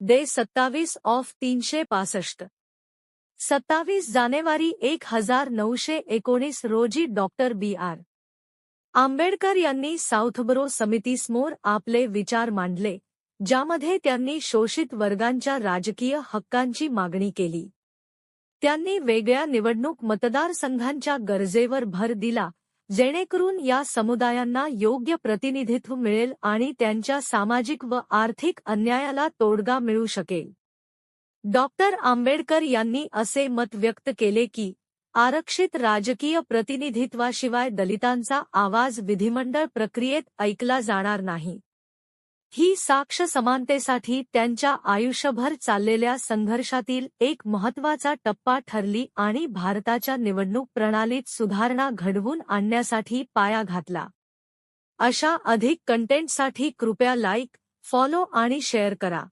Day सत्तावीस of तीनशे पासष्ट. सत्तावीस जानेवारी एक हजार नऊशे एकोणीस रोजी डॉक्टर बी आर. आंबेडकर यांनी साऊथबरो समितीसमोर आपले विचार मांडले ज्यामध्ये त्यांनी शोषित वर्गांच्या राजकीय हक्कांची मागणी केली. त्यांनी वेगळ्या निवडणूक मतदारसंघांच्या गरजेवर भर दिला जेणेकरून या समुदायांना योग्य प्रतिनिधित्व मिळेल आणि त्यांच्या सामाजिक व आर्थिक अन्यायाला तोडगा मिळू शकेल. डॉक्टर आंबेडकर यांनी असे मत व्यक्त केले की आरक्षित राजकीय प्रतिनिधित्वाशिवाय दलितांचा आवाज विधिमंडळ प्रक्रियेत ऐकला जाणार नाही. ही साक्ष समानतेसाठी त्यांच्या आयुष्यभर चाललेल्या संघर्षातील एक महत्त्वाचा टप्पा ठरली आणि भारताच्या निवडणूक प्रणालीत सुधारणा घडवून आणण्यासाठी पाया घातला. अशा अधिक कंटेंटसाठी कृपया लाईक फॉलो आणि शेअर करा.